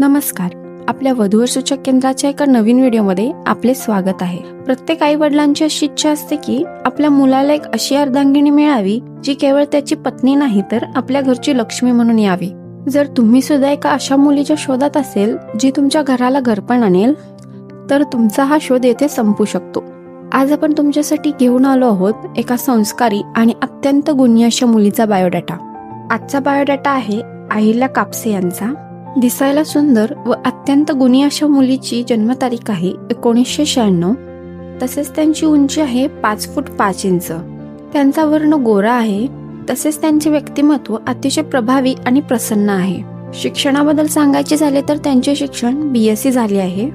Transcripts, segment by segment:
नमस्कार. आपल्या वधूवर सूचक केंद्राच्या एका नवीन व्हिडिओमध्ये आपले स्वागत आहे. प्रत्येक आई वडिलांची अशी इच्छा असते की आपल्या मुलाला एक अशी अर्धांगिनी मिळावी जी केवळ त्याची पत्नी नाही तर आपल्या घरची लक्ष्मी म्हणून यावी. जर तुम्ही सुद्धा एका अशा मुलीच्या शोधात असेल जी तुमच्या घराला घरपण आणेल तर तुमचा हा शोध येथे संपू शकतो. आज आपण तुमच्यासाठी घेऊन आलो आहोत एका संस्कारी आणि अत्यंत गुणी अशा मुलीचा बायोडाटा. आजचा बायोडाटा आहे अहिल्या कापसे यांचा. दिसायला सुंदर व अत्यंत गुणी अशा मुलीची जन्मतारीख आहे एकोणीसशे शहाण्णव. तसेच त्यांची उंची आहे पाच फूट पाच इंच. त्यांचा वर्ण गोरा आहे. तसेच त्यांचे व्यक्तिमत्व अतिशय प्रभावी आणि प्रसन्न आहे. शिक्षणाबद्दल सांगायचे झाले तर त्यांचे शिक्षण बी एस सी झाले आहे.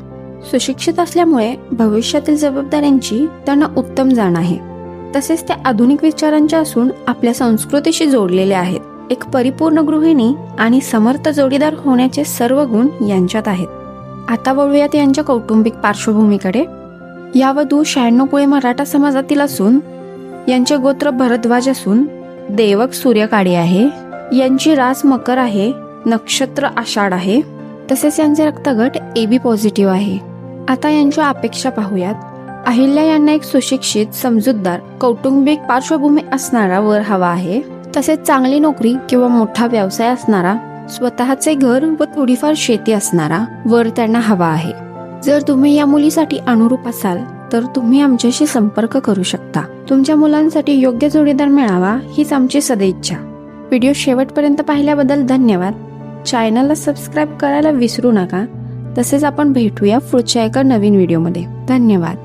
सुशिक्षित असल्यामुळे भविष्यातील जबाबदाऱ्यांची त्यांना उत्तम जाण आहे. तसेच त्या आधुनिक विचारांच्या असून आपल्या संस्कृतीशी जोडलेले आहेत. एक परिपूर्ण गृहिणी आणि समर्थ जोडीदार होण्याचे सर्व गुण यांच्यात आहेत. आता वळूयात यांच्या कौटुंबिक पार्श्वभूमीकडे. या वधू शहाण्णव कुळे मराठा समाजातील असून यांचे गोत्र भरद्वाज असून देवक सूर्यकाळी आहे. यांची रास मकर आहे नक्षत्र आषाढ आहे. तसेच यांचे रक्तगट ए बी पॉझिटिव्ह आहे. आता यांच्या अपेक्षा पाहूयात. अहिल्या यांना एक सुशिक्षित समजूतदार कौटुंबिक पार्श्वभूमी असणारा वर हवा आहे. तसेच चांगली नोकरी किंवा मोठा व्यवसाय असणारा स्वतःचे घर व थोडीफार शेती असणारा वर त्यांना हवा आहे. जर तुम्ही या मुलीसाठी अनुरूप असाल तर तुम्ही आमच्याशी संपर्क करू शकता. तुमच्या मुलांसाठी योग्य जोडीदार मिळावा हीच आमची सदैच्छा व्हिडिओ शेवटपर्यंत पाहिल्याबद्दल धन्यवाद. चॅनलला सबस्क्राईब करायला विसरू नका. तसेच आपण भेटूया पुढच्या एका नवीन व्हिडिओमध्ये. धन्यवाद.